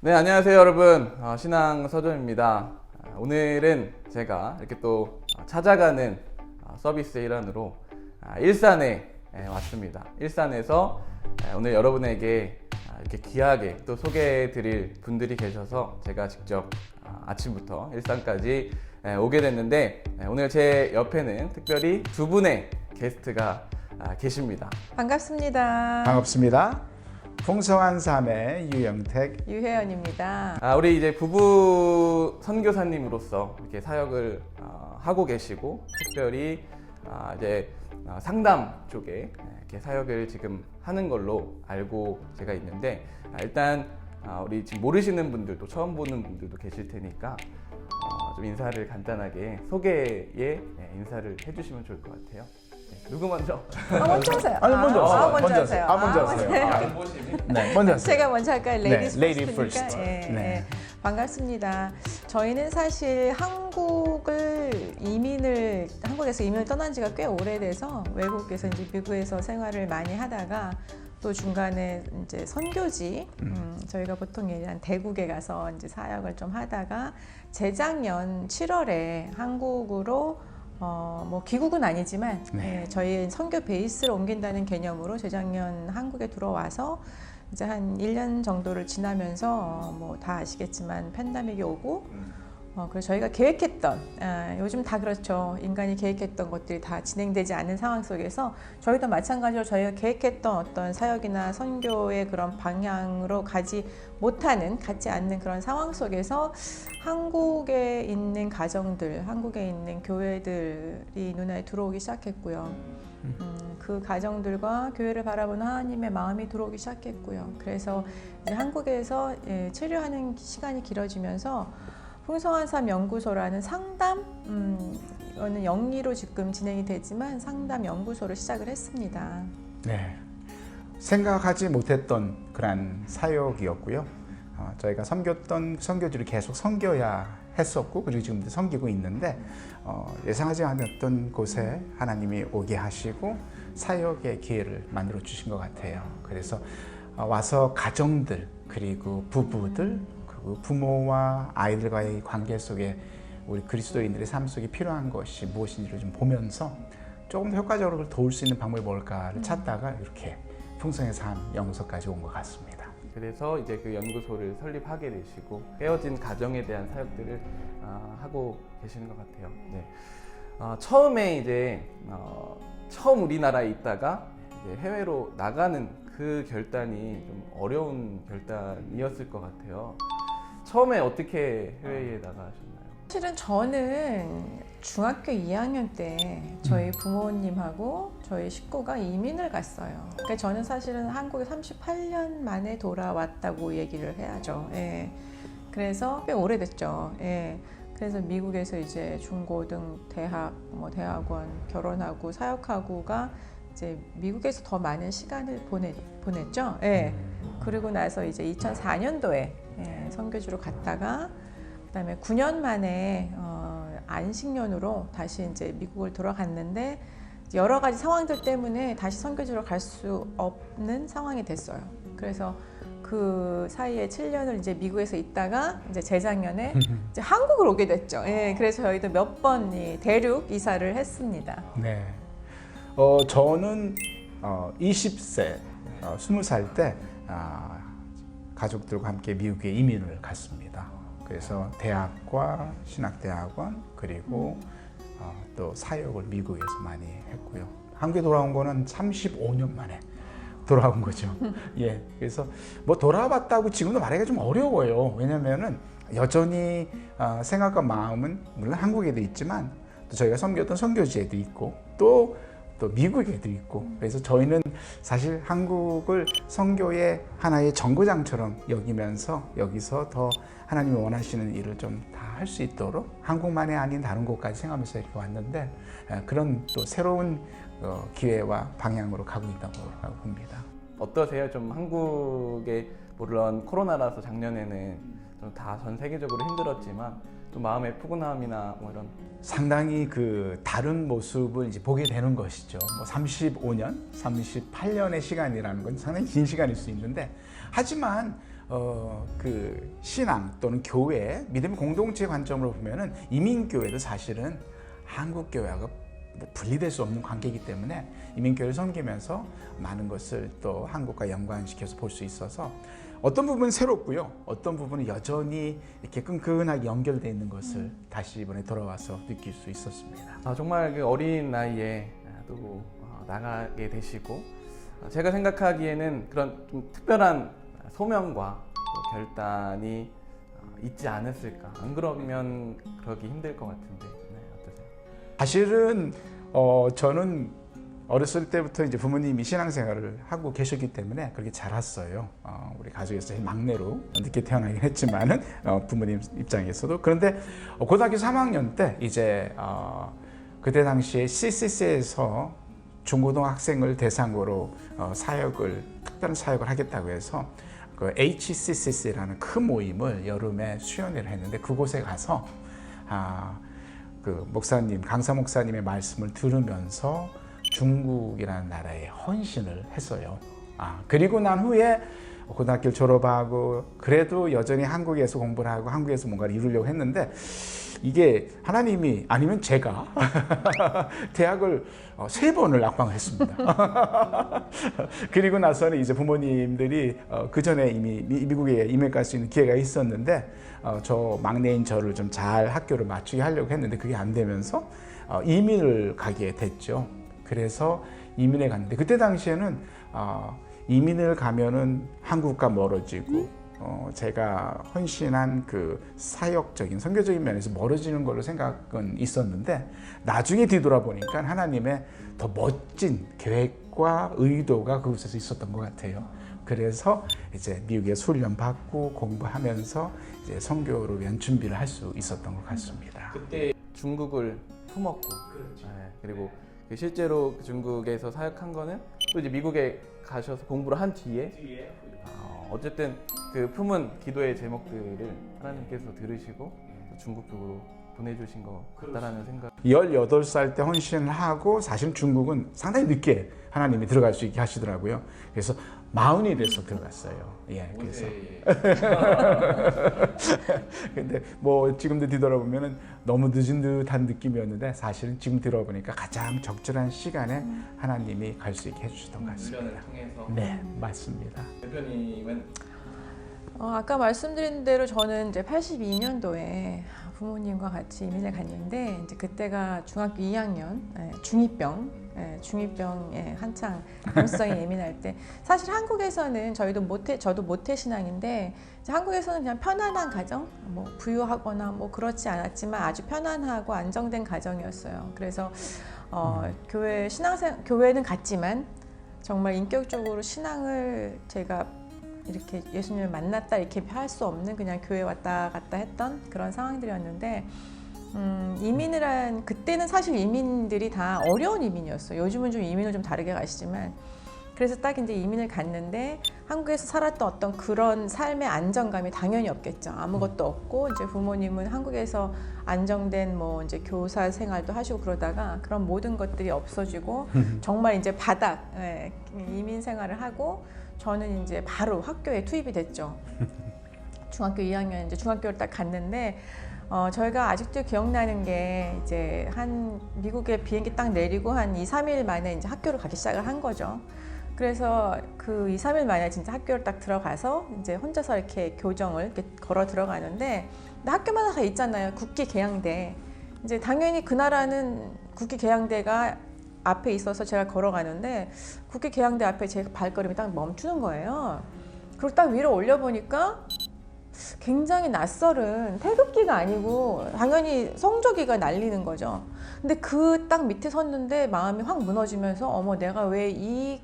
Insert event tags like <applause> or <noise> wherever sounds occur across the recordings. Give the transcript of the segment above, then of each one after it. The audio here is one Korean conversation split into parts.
네, 안녕하세요, 여러분. 어, 신앙 서점입니다. 아, 오늘은 제가 이렇게 또 어, 찾아가는 어, 서비스의 일환으로 아, 일산에 예, 왔습니다. 일산에서 예, 오늘 여러분에게 아, 이렇게 귀하게 또 소개해 드릴 분들이 계셔서 제가 직접 아, 아침부터 일산까지 예, 오게 됐는데 예, 오늘 제 옆에는 특별히 두 분의 게스트가 아, 계십니다. 반갑습니다. 반갑습니다. 풍성한 삶의 유영택 유혜연입니다. 아, 우리 이제 부부 선교사님으로서 이렇게 사역을 어, 하고 계시고 특별히 아, 이제 어, 상담 쪽에 이렇게 사역을 지금 하는 걸로 알고 제가 있는데 아, 일단 아, 우리 지금 모르시는 분들도 처음 보는 분들도 계실 테니까 어, 좀 인사를 간단하게 소개에 예, 인사를 해주시면 좋을 것 같아요. 네, 누구 먼저? 아, 먼저 하세요. 아니, 먼저 하세요. 아, 먼저 먼저 하세요. 하세요. 아, 먼저 하세요. 아, 안보심이 네, 먼저 하세요. 제가 먼저 할까요? 네, 레이디스 lady 퍼스트니까. first. 예, 네. 예. 반갑습니다. 저희는 사실 한국을 이민을 한국에서 이민을 떠난 지가 꽤 오래돼서 외국에서 이제 미국에서 생활을 많이 하다가 또 중간에 이제 선교지 음, 저희가 보통 얘기한 대국에 가서 이제 사역을 좀 하다가 재작년 7월에 한국으로 어, 뭐 귀국은 아니지만 네. 예, 저희 선교 베이스를 옮긴다는 개념으로 재작년 한국에 들어와서 이제 한 1년 정도를 지나면서 뭐 다 아시겠지만 팬데믹이 오고 어, 그래서 저희가 계획했던 아, 요즘 다 그렇죠 인간이 계획했던 것들이 다 진행되지 않는 상황 속에서 저희도 마찬가지로 저희가 계획했던 어떤 사역이나 선교의 그런 방향으로 가지 못하는 갖지 않는 그런 상황 속에서 한국에 있는 가정들 한국에 있는 교회들이 눈에 들어오기 시작했고요. 음, 그 가정들과 교회를 바라보는 하나님의 마음이 들어오기 시작했고요. 그래서 이제 한국에서 예, 체류하는 시간이 길어지면서 풍성한 삶 연구소라는 상담 음, 이거는 영리로 지금 진행이 되지만 상담 연구소를 시작을 했습니다. 네. 생각하지 못했던 그런 사역이었고요. 어, 저희가 섬겼던 선교지를 계속 섬겨야 했었고 그리고 지금도 섬기고 있는데 어, 예상하지 않았던 곳에 하나님이 오게 하시고 사역의 기회를 만들어 주신 것 같아요. 그래서 어, 와서 가정들 그리고 부부들 부모와 아이들과의 관계 속에 우리 그리스도인들의 삶 속에 필요한 것이 무엇인지를 좀 보면서 조금 더 효과적으로 도울 수 있는 방법이 뭘까를 찾다가 이렇게 풍성의 삶 영서까지 온 것 같습니다. 그래서 이제 그 연구소를 설립하게 되시고 깨어진 가정에 대한 사역들을 아, 하고 계시는 것 같아요. 네. 아, 처음에 이제 어, 처음 우리나라에 있다가 이제 해외로 나가는 그 결단이 좀 어려운 결단이었을 것 같아요. 처음에 어떻게 해외에 나가셨나요? 사실은 저는 중학교 2학년 때 저희 부모님하고 저희 식구가 이민을 갔어요. 그러니까 저는 사실은 한국에 38년 만에 돌아왔다고 얘기를 해야죠. 예. 그래서 꽤 오래됐죠. 예. 그래서 미국에서 이제 중고등, 대학, 뭐 대학원 결혼하고 사역하고가 이제 미국에서 더 많은 시간을 보내, 보냈죠. 예. 그리고 나서 이제 2004년도에 예, 선교지로 갔다가 그다음에 9년 만에 어, 안식년으로 다시 이제 미국을 들어갔는데 여러 가지 상황들 때문에 다시 선교지로 갈 수 없는 상황이 됐어요. 그래서 그 사이에 7년을 이제 미국에서 있다가 이제 재작년에 <laughs> 이제 한국을 오게 됐죠. 예, 그래서 저희도 몇 번 대륙 이사를 했습니다. 네. 어, 저는 어, 20세, 어, 20살 때 아, 가족들과 함께 미국에 이민을 갔습니다. 그래서 대학과 신학대학원 그리고 어, 또 사역을 미국에서 많이 했고요. 한국에 돌아온 거는 35년 만에 돌아온 거죠. <laughs> 예. 그래서 뭐 돌아왔다고 지금도 말하기가 좀 어려워요. 왜냐면은 여전히 어, 생각과 마음은 물론 한국에도 있지만 또 저희가 섬겼던 선교지에도 있고 또 또 미국에도 있고 그래서 저희는 사실 한국을 선교의 하나의 정거장처럼 여기면서 여기서 더 하나님이 원하시는 일을 좀 다 할 수 있도록 한국만이 아닌 다른 곳까지 생각하면서 이렇게 왔는데 에, 그런 또 새로운 어, 기회와 방향으로 가고 있다고 봅니다. 어떠세요? 좀 한국에 물론 코로나라서 작년에는 좀 다 전 세계적으로 힘들었지만 좀 마음의 푸근함이나 뭐 이런 상당히 그 다른 모습을 이제 보게 되는 것이죠. 뭐 35년, 38년의 시간이라는 건 상당히 긴 시간일 수 있는데 하지만 어, 그 신앙 또는 교회, 믿음 공동체 관점으로 보면은 이민교회도 사실은 한국 교회하고 뭐 분리될 수 없는 관계이기 때문에 이민교회를 섬기면서 많은 것을 또 한국과 연관시켜서 볼 수 있어서 어떤 부분은 새롭고요. 어떤 부분은 여전히 이렇게 끈끈하게 연결되어 있는 것을 다시 이번에 돌아와서 느낄 수 있었습니다. 아, 정말 그 어린 나이에 또 어, 나가게 되시고 어, 제가 생각하기에는 그런 좀 특별한 소명과 또 결단이 어, 있지 않았을까. 안 그러면 그러기 힘들 것 같은데 네, 어떠세요? 사실은 어, 저는 어렸을 때부터 이제 부모님이 신앙생활을 하고 계셨기 때문에 그렇게 자랐어요. 어, 우리 가족에서 막내로 늦게 태어나긴 했지만은 어, 부모님 입장에서도 그런데 어, 고등학교 3학년 때 이제 어, 그때 당시에 CCC에서 중고등학생을 대상으로 어, 사역을 특별한 사역을 하겠다고 해서 그 HCCC라는 큰 모임을 여름에 수련회를 했는데 그곳에 가서 아, 그 목사님 강사 목사님의 말씀을 들으면서 중국이라는 나라에 헌신을 했어요. 아 그리고 난 후에 고등학교를 졸업하고 그래도 여전히 한국에서 공부를 하고 한국에서 뭔가를 이루려고 했는데 이게 하나님이 아니면 제가 <laughs> 대학을 어, 세 번을 낙방을 했습니다. <laughs> 그리고 나서는 이제 부모님들이 어, 그 전에 이미 미- 미국에 이민 갈수 있는 기회가 있었는데 어, 저 막내인 저를 좀 잘 학교를 맞추게 하려고 했는데 그게 안 되면서 어, 이민을 가게 됐죠. 그래서 이민에 갔는데 그때 당시에는 어, 이민을 가면은 한국과 멀어지고 어, 제가 헌신한 그 사역적인 선교적인 면에서 멀어지는 걸로 생각은 있었는데 나중에 뒤돌아보니까 하나님의 더 멋진 계획과 의도가 그곳에서 있었던 것 같아요. 그래서 이제 미국에 훈련 받고 공부하면서 이제 선교를 위한 준비를 할 수 있었던 것 같습니다. 그때 중국을 품었고 네, 그리고 그 실제로 그 중국에서 사역한 거는 또 이제 미국에 가셔서 공부를 한 뒤에 어, 어쨌든 그 품은 기도의 제목들을 하나님께서 들으시고 또 중국 쪽으로 보내주신 것 같다라는 생각. 18살 때 헌신을 하고 사실 중국은 상당히 늦게 하나님이 들어갈 수 있게 하시더라고요. 그래서 마흔이 돼서 들어갔어요. 예, 그래서 <laughs> 근데 뭐 지금도 뒤돌아보면은 너무 늦은 듯한 느낌이었는데 사실은 지금 들어보니까 가장 적절한 시간에 하나님이 갈 수 있게 해주셨던 것 같습니다. 훈련을 통해서 네, 맞습니다. 대표님은 어, 아까 말씀드린 대로 저는 이제 82년도에 부모님과 같이 이민을 갔는데 이제 그때가 중학교 2학년 예, 중이병 예, 중이병에 한창 감수성이 <laughs> 예민할 때 사실 한국에서는 저희도 모태 저도 모태 신앙인데 한국에서는 그냥 편안한 가정 뭐 부유하거나 뭐 그렇지 않았지만 아주 편안하고 안정된 가정이었어요. 그래서 어, 교회 신앙생 교회는 갔지만 정말 인격적으로 신앙을 제가 이렇게 예수님을 만났다 이렇게 할 수 없는 그냥 교회 왔다 갔다 했던 그런 상황들이었는데 음, 이민을 한 그때는 사실 이민들이 다 어려운 이민이었어요. 요즘은 좀 이민을 좀 다르게 가시지만 그래서 딱 이제 이민을 갔는데 한국에서 살았던 어떤 그런 삶의 안정감이 당연히 없겠죠. 아무것도 없고 이제 부모님은 한국에서 안정된 뭐 이제 교사 생활도 하시고 그러다가 그런 모든 것들이 없어지고 정말 이제 바닥 예, 이민 생활을 하고 저는 이제 바로 학교에 투입이 됐죠. <laughs> 중학교 2학년 이제 중학교를 딱 갔는데 어, 저희가 아직도 기억나는 게 이제 한 미국에 비행기 딱 내리고 한 2, 3일 만에 이제 학교를 가기 시작을 한 거죠. 그래서 그 2, 3일 만에 진짜 학교를 딱 들어가서 이제 혼자서 이렇게 교정을 이렇게 걸어 들어가는데 근데 학교마다 다 있잖아요. 국기 개양대. 이제 당연히 그 나라는 국기 개양대가 앞에 있어서 제가 걸어가는데 국기 개양대 앞에 제 발걸음이 딱 멈추는 거예요. 그리고 딱 위로 올려보니까 굉장히 낯설은 태극기가 아니고 당연히 성조기가 날리는 거죠. 근데 그 딱 밑에 섰는데 마음이 확 무너지면서 어머 내가 왜 이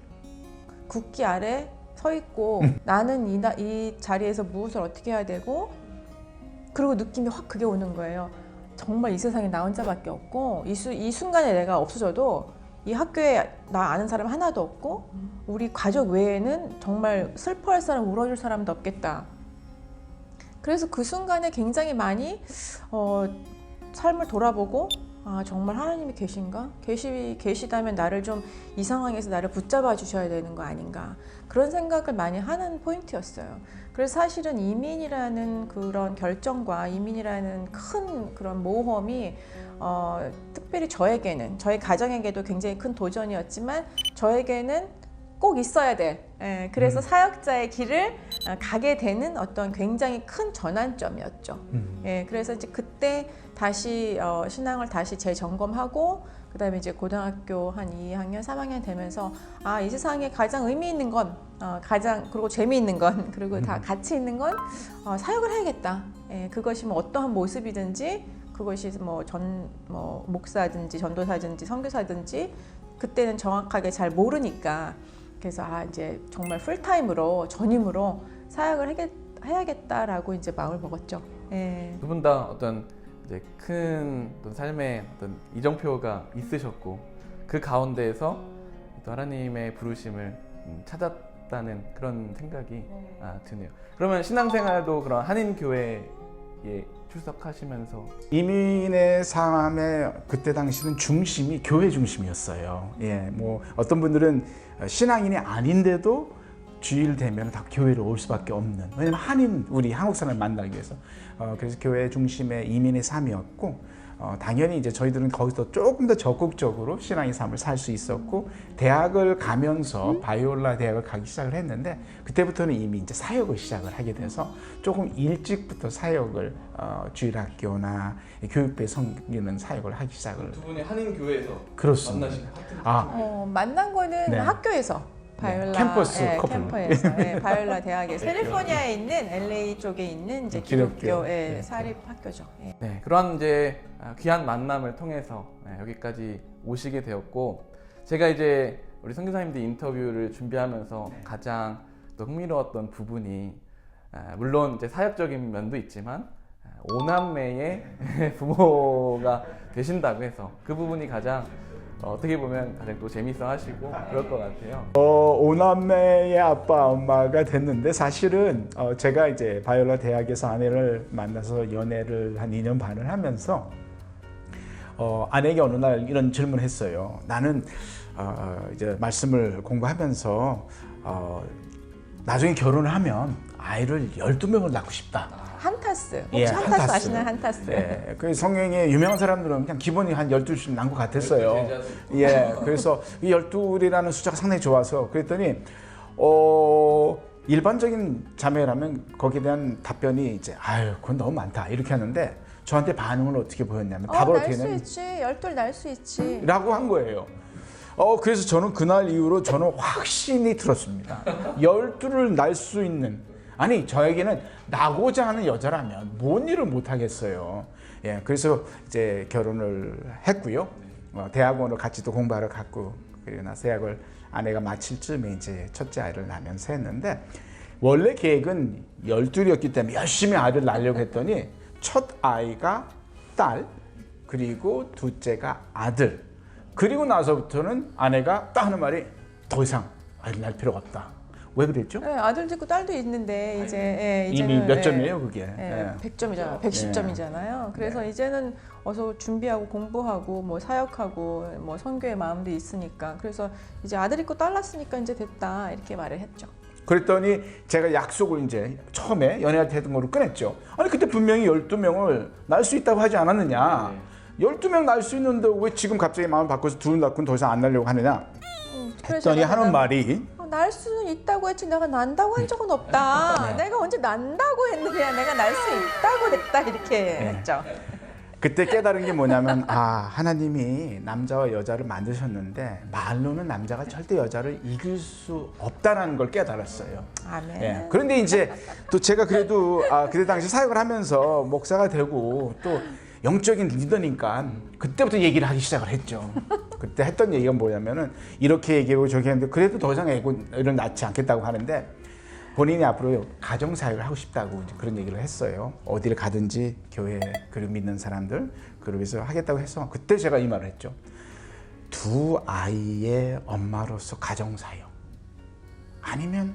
국기 아래 서 있고 나는 이, 나, 이 자리에서 무엇을 어떻게 해야 되고 그리고 느낌이 확 그게 오는 거예요. 정말 이 세상에 나 혼자밖에 없고 이, 수, 이 순간에 내가 없어져도 이 학교에 나 아는 사람 하나도 없고 우리 가족 외에는 정말 슬퍼할 사람 울어줄 사람도 없겠다. 그래서 그 순간에 굉장히 많이 어, 삶을 돌아보고 아 정말 하나님이 계신가? 계시 계시다면 나를 좀 이 상황에서 나를 붙잡아 주셔야 되는 거 아닌가? 그런 생각을 많이 하는 포인트였어요. 그래서 사실은 이민이라는 그런 결정과 이민이라는 큰 그런 모험이 어, 특별히 저에게는 저희 가정에게도 굉장히 큰 도전이었지만 저에게는 꼭 있어야 될. 예, 그래서 음. 사역자의 길을 어, 가게 되는 어떤 굉장히 큰 전환점이었죠. 음. 예, 그래서 이제 그때 다시 어, 신앙을 다시 재점검하고 그다음에 이제 고등학교 한 2학년, 3학년 되면서 아 이 세상에 가장 의미 있는 건 어, 가장 그리고 재미있는 건 그리고 다 음. 가치 있는 건 어, 사역을 해야겠다. 예, 그것이 뭐 어떠한 모습이든지 그것이 뭐전뭐 목사든지 전도사든지 선교사든지 그때는 정확하게 잘 모르니까 그래서 아 이제 정말 풀타임으로 전임으로 사역을 하겠, 해야겠다라고 이제 마음을 먹었죠. 예. 두분 다 어떤 이제 큰 어떤 삶의 어떤 이정표가 있으셨고 그 가운데에서 또 하나님의 부르심을 음, 찾았다는 그런 생각이 아, 드네요. 그러면 신앙생활도 그런 한인 교회에 출석하시면서 이민의 삶의 그때 당시는 중심이 교회 중심이었어요. 예, 뭐 어떤 분들은 신앙인이 아닌데도 주일 되면 다 교회로 올 수밖에 없는. 왜냐면 한인 우리 한국 사람을 만나기 위해서. 어, 그래서 교회 중심의 이민의 삶이었고. 어, 당연히 이제 저희들은 거기서 조금 더 적극적으로 신앙의 삶을 살 수 있었고 대학을 가면서 바이올라 대학을 가기 시작을 했는데 그때부터는 이미 이제 사역을 시작을 하게 돼서 조금 일찍부터 사역을 어, 주일학교나 교육부에 섬기는 사역을 하기 시작을 두 분이 한인 교회에서 그렇습니다. 만나신 아 어, 만난 거는 네. 학교에서 바이올라 캠퍼스 예, 커플. 캠퍼에서 예, <laughs> 바이올라 대학에 캘리포니아에 있는 LA 쪽에 있는 이제 기독교. 기독교 예, 네. 사립 학교죠. 예. 네, 그런 이제 아, 귀한 만남을 통해서 네, 여기까지 오시게 되었고 제가 이제 우리 선교사님들 인터뷰를 준비하면서 가장 또 흥미로웠던 부분이 아, 물론 이제 사역적인 면도 있지만 아, 오남매의 <laughs> 부모가 되신다고 해서 그 부분이 가장 어, 어떻게 보면 가장 또 재밌어 하시고 그럴 것 같아요. 어, 오남매의 아빠 엄마가 됐는데 사실은 어, 제가 이제 바이올라 대학에서 아내를 만나서 연애를 한 2년 반을 하면서 어, 아내에게 어느 날 이런 질문을 했어요. 나는 어, 이제 말씀을 공부하면서 어, 나중에 결혼을 하면 아이를 12명을 낳고 싶다. 한타스 혹시 예, 한타스, 한타스. 아시나요? 한타스. 네, 그 성경에 유명한 사람들은 그냥 기본이 한 12씩 난것 같았어요. 예, 그래서 이 12이라는 숫자가 상당히 좋아서 그랬더니 어 일반적인 자매라면 거기에 대한 답변이 이제 아유, 그건 너무 많다. 이렇게 하는데 저한테 반응은 어떻게 보였냐면 답을 어, 어떻게 날수 했냐면 있지. 열둘 날 수 있지. 라고 한 거예요. 어, 그래서 저는 그날 이후로 저는 확신이 들었습니다. 열두를 날 수 있는. 아니, 저에게는 나고자 하는 여자라면 뭔 일을 못 하겠어요. 예, 그래서 이제 결혼을 했고요. 어, 대학원을 같이 또 공부하러 갔고, 그리고 나서 대학을 아내가 마칠 쯤에 이제 첫째 아이를 낳으면서 했는데, 원래 계획은 열둘이었기 때문에 열심히 아이를 낳으려고 했더니, 첫 아이가 딸, 그리고 둘째가 아들. 그리고 나서부터는 아내가 딱 하는 말이 더 이상 아이를 낳을 필요가 없다. 왜 그랬죠? 네, 아들도 있고 딸도 있는데 이제 예, 이미 이제는 몇 예, 점이에요, 그게? 예, 예. 100점이잖아요. 110점이잖아요. 그래서 이제는 어서 준비하고 공부하고 뭐 사역하고 뭐 선교의 마음도 있으니까 그래서 이제 아들 있고 딸 낳았으니까 이제 됐다 이렇게 말을 했죠. 그랬더니 제가 약속을 이제 처음에 연애할 때 했던 거로 끊었죠. 아니 그때 분명히 12명을 낳을 수 있다고 하지 않았느냐. 네. 12명 낳을 수 있는데 왜 지금 갑자기 마음을 바꿔서 둘 낳고는 더 이상 안 낳으려고 하느냐. 음, 그래서 했더니 제가 하는 나- 말이 어, 날 수는 있다고 했지 내가 난다고 한 적은 없다. 네. 내가 언제 난다고 했느냐. 내가 날 수 있다고 했다 이렇게 네. 했죠. 그때 깨달은 게 뭐냐면 아 하나님이 남자와 여자를 만드셨는데 말로는 남자가 절대 여자를 이길 수 없다라는 걸 깨달았어요. 아멘. 예. 그런데 이제 또 제가 그래도 아, 그때 당시 사역을 하면서 목사가 되고 또 영적인 리더니까 그때부터 얘기를 하기 시작을 했죠. 그때 했던 얘기가 뭐냐면은 이렇게 얘기하고 저기 했는데 그래도 더 이상 애를 낳지 않겠다고 하는데 본인이 앞으로 가정 사역을 하고 싶다고 그런 얘기를 했어요. 어디를 가든지 교회 그리고 믿는 사람들 그룹에서 하겠다고 해서 그때 제가 이 말을 했죠. 두 아이의 엄마로서 가정 사역 아니면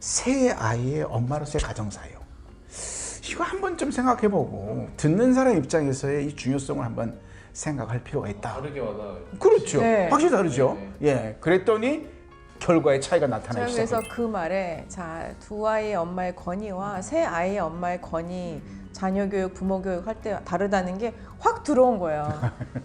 세 아이의 엄마로서의 가정사요. 이거 한 번쯤 생각해보고 듣는 사람 입장에서의 이 중요성을 한번 생각할 필요가 있다. 다르게 와닿아요. 그렇죠. 네. 확실히 다르죠. 네, 예. 그랬더니 결과의 차이가 나타나기 그래서 시작합니다. 그 말에 자 두 아이의 엄마의 권위와 세 아이의 엄마의 권위 자녀 교육 부모 교육 할 때 다르다는 게 확 들어온 거예요.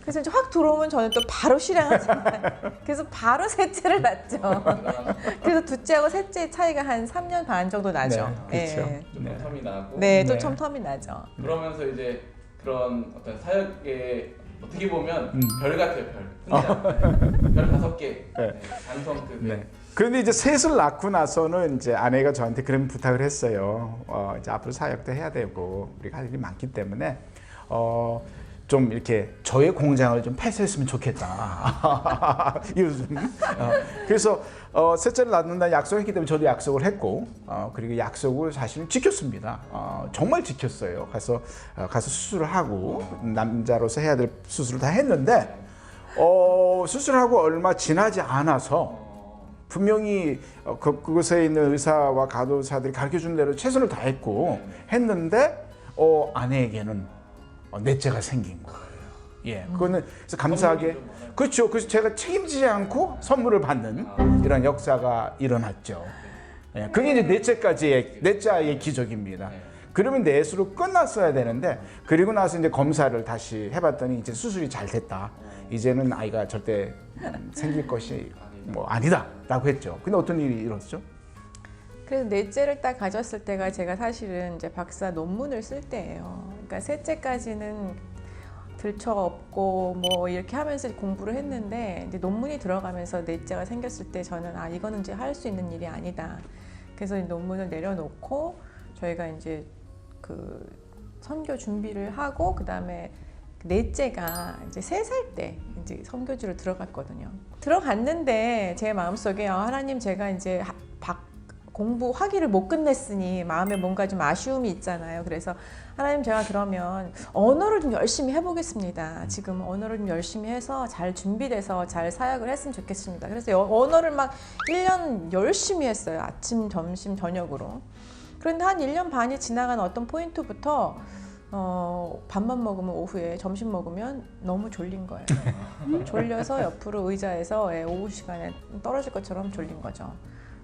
그래서 이제 확 들어오면 저는 또 바로 실행하잖아요. <laughs> 그래서 바로 셋째를 낳죠. <laughs> 그래서 둘째하고 셋째 차이가 한 3년 반 정도 나죠. 네, 그렇죠. 예. 좀 네. 텀이 나고 네, 또 네. 좀 텀이 나죠. 그러면서 이제 그런 어떤 사역에 어떻게 보면 음. 별 같아요 별. 흔히 별 다섯 개. <laughs> 네. 네. 장성급의 네. 그런데 이제 셋을 낳고 나서는 이제 아내가 저한테 그런 부탁을 했어요. 어, 이제 앞으로 사역도 해야 되고 우리가 할 일이 많기 때문에 어, 좀 이렇게 저의 공장을 좀 폐쇄했으면 좋겠다. <laughs> 요즘. 어, 그래서 어, 셋째를 낳는다 약속했기 때문에 저도 약속을 했고 어, 그리고 약속을 사실은 지켰습니다. 어, 정말 지켰어요. 가서 어, 가서 수술을 하고 남자로서 해야 될 수술을 다 했는데 어, 수술하고 얼마 지나지 않아서 분명히 어, 그, 그곳에 있는 의사와 간호사들이 가르쳐 준 대로 최선을 다했고 했는데 어, 아내에게는 어, 넷째가 생긴 거예요. 예, 그거는 그래서 감사하게 그렇죠. 그래서 제가 책임지지 않고 선물을 받는 이런 역사가 일어났죠. 예, 그게 이제 넷째까지의 넷째 아이의 기적입니다. 그러면 넷으로 끝났어야 되는데 그리고 나서 이제 검사를 다시 해봤더니 이제 수술이 잘 됐다. 이제는 아이가 절대 음, 생길 것이 뭐 아니다라고 했죠. 근데 어떤 일이 일어났죠? 그래서 넷째를 딱 가졌을 때가 제가 사실은 이제 박사 논문을 쓸 때예요. 그러니까 셋째까지는 들쳐 없고 뭐 이렇게 하면서 공부를 했는데 이제 논문이 들어가면서 넷째가 생겼을 때 저는 아 이거는 이제 할 수 있는 일이 아니다. 그래서 이 논문을 내려놓고 저희가 이제 그 선교 준비를 하고 그 다음에 넷째가 이제 세 살 때 이제 선교지로 들어갔거든요. 들어갔는데 제 마음속에 아, 하나님 제가 이제 공부 학위를 못 끝냈으니 마음에 뭔가 좀 아쉬움이 있잖아요. 그래서 하나님 제가 그러면 언어를 좀 열심히 해보겠습니다. 지금 언어를 좀 열심히 해서 잘 준비돼서 잘 사역을 했으면 좋겠습니다. 그래서 여- 언어를 막 1년 열심히 했어요. 아침, 점심, 저녁으로. 그런데 한 1년 반이 지나간 어떤 포인트부터 어, 밥만 먹으면 오후에 점심 먹으면 너무 졸린 거예요. <laughs> 졸려서 옆으로 의자에서 예, 오후 시간에 떨어질 것처럼 졸린 거죠.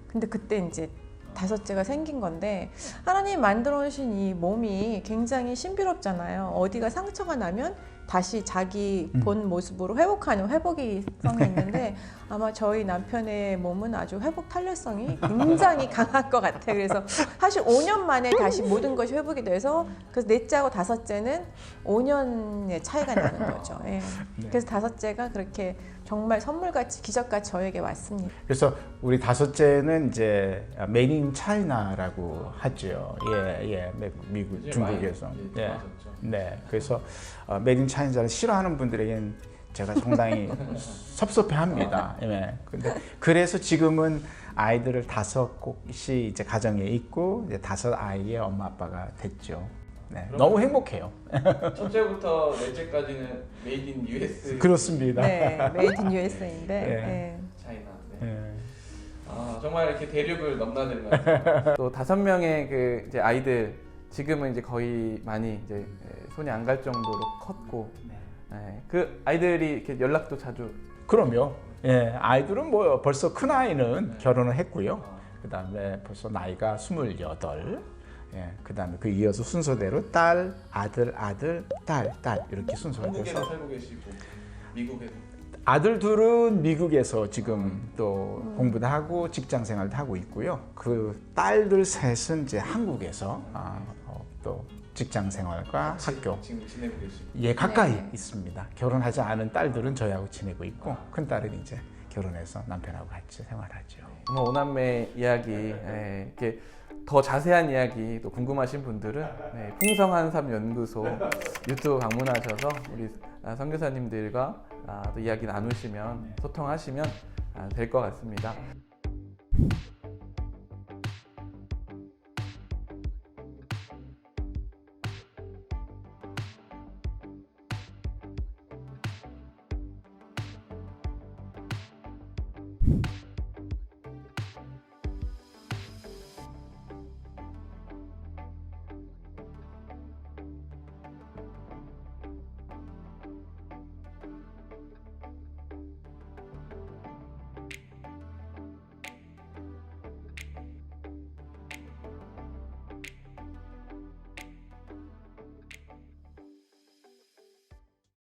근데 그때 이제 다섯째가 생긴 건데 하나님 만들어 놓으신 이 몸이 굉장히 신비롭잖아요. 어디가 상처가 나면 다시 자기 음. 본 모습으로 회복하는 회복이 성이 있는데 <laughs> 아마 저희 남편의 몸은 아주 회복 탄력성이 굉장히 <laughs> 강할 것 같아요. 그래서 사실 5년 만에 다시 모든 것이 회복이 돼서 그래서 넷째하고 다섯째는 5년의 차이가 나는 거죠. 예. 네. 그래서 다섯째가 그렇게 정말 선물같이 기적같이 저에게 왔습니다. 그래서 우리 다섯째는 이제 메인 인 차이나라고 하죠. 예, 예, 미- 미국, 중국에서. 예. 네, 그래서 메인 인 차이나를 싫어하는 분들에겐 제가 상당히 <laughs> 섭섭해합니다. 예, 근데 그래서 지금은 아이들을 다섯 곳이 이제 가정에 있고 이제 다섯 아이의 엄마 아빠가 됐죠. 네, 너무 행복해요. 첫째부터 넷째까지는 메이드 인 US 그렇습니다. 네, 메이드 인 USA인데 예. 차이나. 네. 예. 아 정말 이렇게 대륙을 넘나들면서 <laughs> 또 다섯 명의 그 이제 아이들 지금은 이제 거의 많이 이제 에, 손이 안 갈 정도로 컸고 네, 그 아이들이 이렇게 연락도 자주 그럼요. 예, 아이들은 뭐 벌써 큰 아이는 결혼을 했고요. 그 다음에 벌써 나이가 스물여덟. 예, 그 다음에 그 이어서 순서대로 딸, 아들, 아들, 딸, 딸 이렇게 순서가 돼서 살고 계시고 미국에서 아들 둘은 미국에서 지금 또 공부도 하고 직장 생활도 하고 있고요. 그 딸들 셋은 이제 한국에서 아, 어, 또 직장 생활과 학교 지금 지내고 계시고 예 가까이 네. 있습니다. 결혼하지 않은 딸들은 저희하고 지내고 있고 큰 딸은 이제 결혼해서 남편하고 같이 생활하죠. 오늘 오남매 이야기 예, 이렇게 더 자세한 이야기 또 궁금하신 분들은 네, 풍성한 삶 연구소 유튜브 방문하셔서 우리 아, 선교사님들과 아, 또 이야기 나누시면 소통하시면 아, 될것 같습니다.